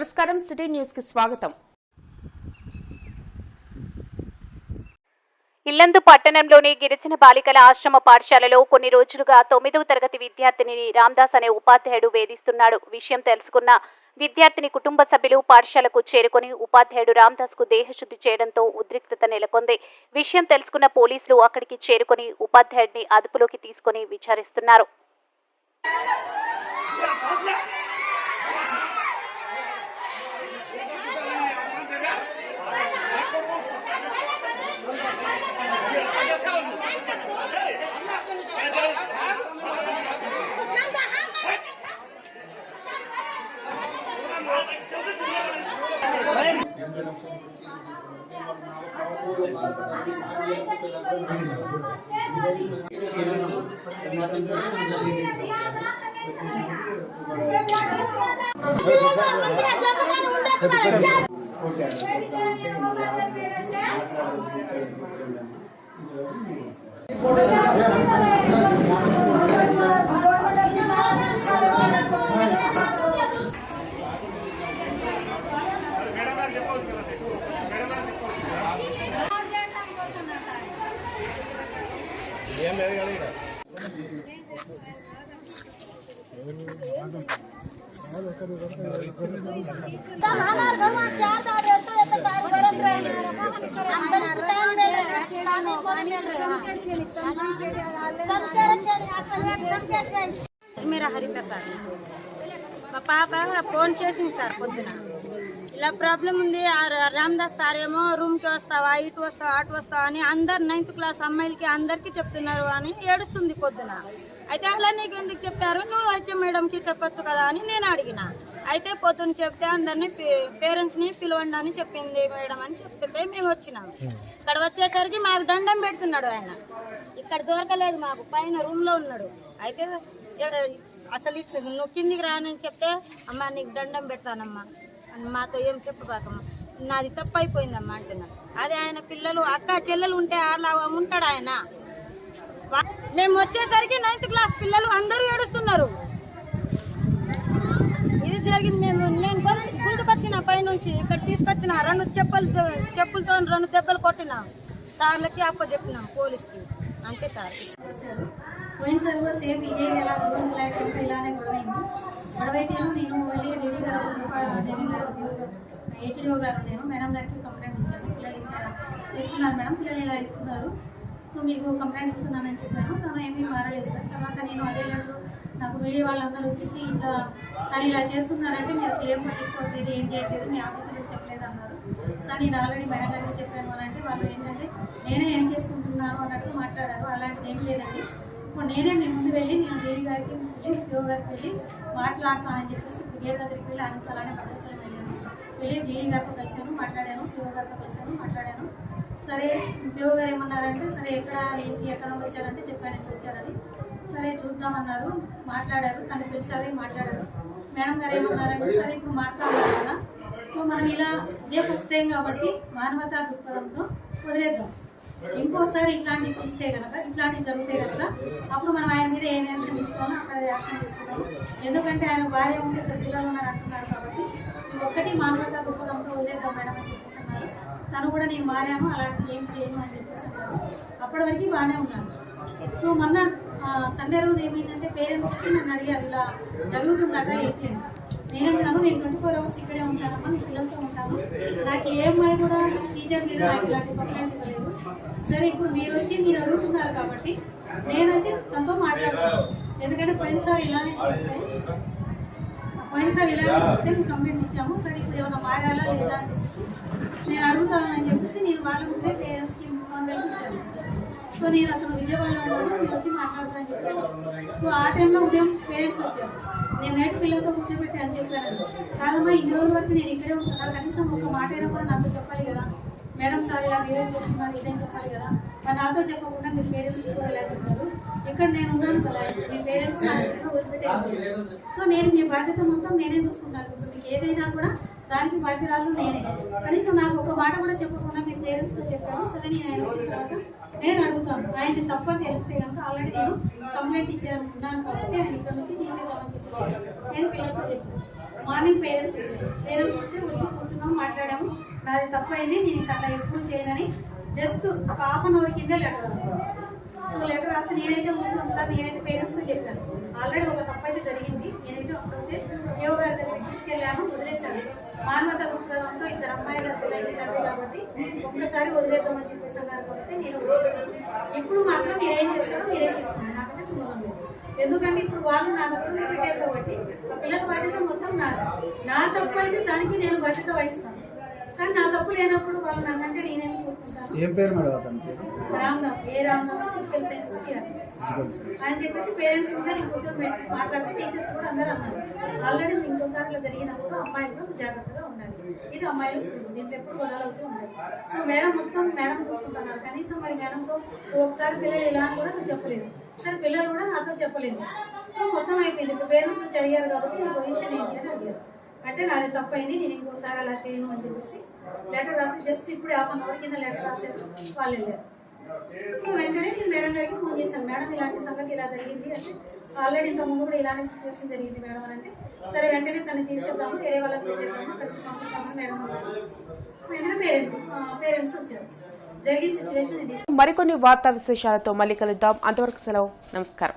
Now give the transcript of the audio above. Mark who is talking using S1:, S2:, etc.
S1: నమస్కారం సిటీ న్యూస్కి స్వాగతం.
S2: ఇల్లందు పట్టణంలోని గిరిజన బాలికల ఆశ్రమ పాఠశాలలో కొన్ని రోజులుగా తొమ్మిదవ తరగతి విద్యార్థిని రామ్దాస్ అనే ఉపాధ్యాయుడు వేధిస్తున్నాడు. విషయం తెలుసుకున్న విద్యార్థిని కుటుంబ సభ్యులు పాఠశాలకు చేరుకొని ఉపాధ్యాయుడు రామ్దాస్కు దేహశుద్ధి చేయడంతో ఉద్రిక్తత నెలకొంది. విషయం తెలుసుకున్న పోలీసులు అక్కడికి చేరుకొని ఉపాధ్యాయుడిని అదుపులోకి తీసుకొని విచారిస్తున్నారు.
S3: Gracias. पानी
S4: మీరా హరిప్రసాద్ మా పాప ఫోన్ చేసింది సార్ పొద్దున ఇలా ప్రాబ్లం ఉంది. ఆ రామదాస్ సార్ ఏమో రూమ్కి వస్తావా ఇటు వస్తావా అటు వస్తావా అని అందరు నైన్త్ క్లాస్ అమ్మాయిలకి అందరికీ చెప్తున్నారు అని ఏడుస్తుంది పొద్దున. అయితే అలా నీకు ఎందుకు చెప్పారు? నువ్వు వచ్చే మేడంకి చెప్పొచ్చు కదా అని నేను అడిగిన. అయితే పొద్దున చెప్తే అందరినీ పేరెంట్స్ని పిలవండి అని చెప్పింది మేడం అని చెప్తే మేము వచ్చినాం. ఇక్కడ వచ్చేసరికి మాకు దండం పెడుతున్నాడు ఆయన. ఇక్కడ దొరకలేదు మాకు పైన రూమ్లో ఉన్నాడు. అయితే అసలు నువ్వు కిందికి రానని చెప్తే అమ్మ నీకు దండం పెడతానమ్మా. అని మాతో ఏం చెప్పబాకమ్మా? నాది తప్పు అయిపోయిందమ్మా అంటున్నాడు అదే ఆయన పిల్లలు అక్క చెల్లెలు ఉంటే అలా ఉంటాడు ఆయన. మేము వచ్చేసరికి నైన్త్ క్లాస్ పిల్లలు అందరూ ఏడుస్తున్నారు. ఇది జరిగింది మేము నేను గొంతు- గుంటుకొచ్చిన పైనుంచి ఇక్కడ తీసుకొచ్చిన రెండు చెప్పులతో చెప్పులతో రెండు దెబ్బలు కొట్టినాం. సార్లకి అప్ప చెప్పినాం పోలీస్కి. అంతే సార్.
S5: పోయినసారి కూడా సేమ్ ఇదే ఎలా దూరం ఇలానే గొడవైంది. గొడవైతే నేను ఏటీడీఓ గారు నేను మేడం గారికి కంప్లైంట్ ఇచ్చాను పిల్లలు ఇలా చేస్తున్నారు మేడం పిల్లలు ఇలా ఇస్తున్నారు సో మీకు కంప్లైంట్ ఇస్తున్నానని చెప్పాను. తను ఏమీ మారలేదు సార్. తర్వాత నేను అదే లెటర్ నాకు మీడియా వాళ్ళందరూ వచ్చేసి ఇట్లా తను ఇలా చేస్తున్నారంటే మీరు అసలు ఏం పట్టించుకోవట్లేదు ఏం చేయట్లేదు మీ ఆఫీసర్కి చెప్పలేదు అన్నారు. సార్ నేను ఆల్రెడీ మేడం గారికి చెప్పాను అని అంటే వాళ్ళు ఏంటంటే నేనే ఏం చేసుకుంటున్నాను అన్నట్టు మాట్లాడారు. అలాంటిది ఏం లేదండి. ఇప్పుడు నేనే నేను ముందు వెళ్ళి నేను దేవి గారికి వెళ్ళి ఉద్యోగ గారికి వెళ్ళి మాట్లాడతానని చెప్పేసి ఇప్పుడు గేట్ దగ్గరికి వెళ్ళి ఆయన అలానే పట్టించాను వెళ్ళి డీఈ గారితో కలిశాను మాట్లాడాను పిఓ గారితో కలిశాను మాట్లాడాను. సరే పిఓ గారు ఏమన్నారంటే సరే ఎక్కడ ఏంటి ఎక్కడ వచ్చారంటే చెప్పాను ఎక్కడ వచ్చారని సరే చూద్దామన్నారు మాట్లాడారు తను పిలిచారు మాట్లాడారు. మేడం గారు ఏమన్నారంటే సరే ఇప్పుడు మాట్లాడారు కదా సో మనం ఇలా ఇదే ఫస్ట్ టైం కాబట్టి మానవతా దృక్పథంతో వదిలేద్దాం. ఇంకోసారి ఇట్లాంటివి తీస్తే కనుక ఇట్లాంటివి జరిగితే కనుక అప్పుడు మనం ఆయన మీద ఏం యాక్షన్ తీసుకోమో అక్కడ యాక్షన్ తీసుకుంటాం ఎందుకంటే ఆయన భార్య ఉంటే ఇద్దరు పిల్లలు ఉన్నారు అంటున్నారు కాబట్టి మానవతా దృక్పథంతో వదిలేద్దాం మేడం అని చెప్పేసి అన్నారు. తను కూడా నేను మారాను అలాంటి ఏం చేయను అని చెప్పేసి అన్నారు. అప్పటి వరకు బాగానే ఉన్నాను. సో మొన్న సండే రోజు ఏమైందంటే పేరెంట్స్ వచ్చి నన్ను అడిగారు ఇలా జరుగుతుందట ఏంటి అని. నేనన్నాను నేను ట్వంటీ ఫోర్ అవర్స్ ఇక్కడే ఉంటానమ్మా మీ పిల్లలతో ఉంటాను. నాకు ఏ అమ్మాయి కూడా టీచర్ మీద నాకు ఇలాంటి కంప్లైంట్ ఇవ్వలేదు సరే ఇప్పుడు మీరు వచ్చి మీరు అడుగుతున్నారు కాబట్టి నేనైతే తనతో మాట్లాడతాను. ఎందుకంటే పోయినసారి ఇలానే చేస్తే పోయినసారి ఇలానే చేస్తే మేము కంప్లైంట్ ఇచ్చాము. సరే ఇప్పుడు ఏమైనా మారాలా లేదా అని చెప్పేసి నేను అడుగుతానని చెప్పేసి నేను వాళ్ళ ముందే పేరెంట్స్కి పంపించాను సో నేను అతను విజయవాడలో ఉన్నాను. వచ్చి మాట్లాడతాను చెప్పాను. సో ఆ టైంలో ఉదయం పేరెంట్స్ వచ్చారు. నేను నైట్ పిల్లలతో కూర్చోబెట్టి అని చెప్పాను. కాదమ్మా ఇన్ని రోజుల వరకు నేను ఇక్కడే ఉంటున్నాను కనీసం ఒక మాట అయినా కూడా నాతో చెప్పాలి కదా. మేడం సార్ ఇలా మీరేం చేస్తున్నారు ఇదేం చెప్పాలి కదా? మరి నాతో చెప్పకుండా మీ పేరెంట్స్ కూడా ఇలా చెప్పారు. ఇక్కడ నేను ఉన్నాను కదా మీ పేరెంట్స్ నా చేతిలో వదిలిపెట్టాను సో నేను మీ బాధ్యత మొత్తం నేనే చూసుకుంటాను. ఇప్పుడు మీకు ఏదైనా కూడా దానికి బాధ్యురాలు నేనే. కనీసం నాకు ఒక మాట కూడా చెప్పకుండా మీ పేరెంట్స్తో చెప్పాను. సరే నేను ఆయన వచ్చిన తర్వాత నేను అడుగుతాను. ఆయనకి తప్ప తెలిస్తే కనుక ఆల్రెడీ నేను కంప్లైంట్ ఇచ్చాను. ఉన్నాను కాబట్టి ఆయన ఇక్కడ నుంచి తీసేద్దామని చెప్పేసి నేను పిల్లలతో చెప్పాను. మార్నింగ్ పేరెంట్స్ వచ్చారు. పేరెంట్స్ వస్తే వచ్చి కూర్చున్నాం మాట్లాడాము. నాది తప్పైంది నేను ఇంకా అట్లా ఎప్పుడు చేయనని జస్ట్ ఒక హాఫ్ అన్ అవర్ కింద లెటర్ సో లెటర్ రాసి నేనైతే ముందు ఒకసారి నేనైతే పేరెంట్స్తో చెప్పాను. ఆల్రెడీ ఒక తప్పు అయితే జరిగింది. నేనైతే అప్పుడైతే యోగ గారి దగ్గరికి తీసుకెళ్ళాను. వదిలేశాను. మానవత దృక్పథంతో ఇద్దరు అమ్మాయిల పిల్లలు కలిసి కాబట్టి ఒక్కసారి వదిలేద్దామని చెప్పేసి అన్నారు కాబట్టి నేను వదిలేశాను. ఇప్పుడు మాత్రం మీరేం చేస్తారో మీరేం చేస్తాను నాకైతే సంబంధం లేదు. ఎందుకంటే ఇప్పుడు వాళ్ళు నా దగ్గర పెట్టారు కాబట్టి ఆ పిల్లల బాధ్యత మొత్తం నా నా తప్పు అయితే దానికి నేను బాధ్యత వహిస్తాను. కానీ నా తప్పు లేనప్పుడు వాళ్ళు నన్నంటే నేనెందుకు ఒప్పుకుంటాను?
S6: ఏం పేరు మేడం అతని పేరు
S5: Ramdas? A Ramdas physical sciences అని చెప్పేసి పేరెంట్స్ ఇంకా నేను కూర్చొని పెట్టి మాట్లాడితే టీచర్స్ కూడా అందరూ అన్నారు. ఆల్రెడీ ఇంకోసారి ఇట్లా జరిగినప్పుడు అమ్మాయిలతో జాగ్రత్తగా ఉండాలి. ఇది అమ్మాయిల స్కూల్ దీంట్లో ఎప్పుడు గొడవలు అవుతూ ఉంటాయి సో మేడం మొత్తం మేడం చూసుకుంటున్నారు. కనీసం మరి మేడంతో ఒకసారి పిల్లలు ఇలా అని కూడా చెప్పలేదు. సరే పిల్లలు కూడా నాతో చెప్పలేదు. సో మొత్తం అయిపోయింది. పేరెంట్స్ వచ్చి అడిగారు కాబట్టి నీ పొజిషన్ ఏంటి అని అడిగారు. అంటే నాది తప్పైంది నేను ఇంకోసారి అలా చేయను అని చెప్పేసి లెటర్ రాసి జస్ట్ ఇప్పుడు హాఫ్ అన్ అవర్ కింద లెటర్ రాశారు వాళ్ళు వెళ్ళారు. సో వెంటనే నేను మేడం గారికి ఫోన్ చేశాను. మేడం ఇలాంటి సంగతి ఇలా జరిగింది అంటే ఆల్రెడీ ఇంత ముందు కూడా ఇలానే సిచ్యువేషన్ జరిగింది మేడం అని అంటే సరే వెంటనే తను తీసుకెళ్తాము వేరే వాళ్ళకి తీసుకెళ్తాము అక్కడికి పంపిస్తామని మేడం వెంటనే పేరెంట్ పేరెంట్స్ వచ్చారు. జరిగిన సిచ్యువేషన్ ఇది.
S1: మరికొన్ని వార్తా విశేషాలతో మళ్ళీ కలుద్దాం. అంతవరకు సెలవు. నమస్కారం.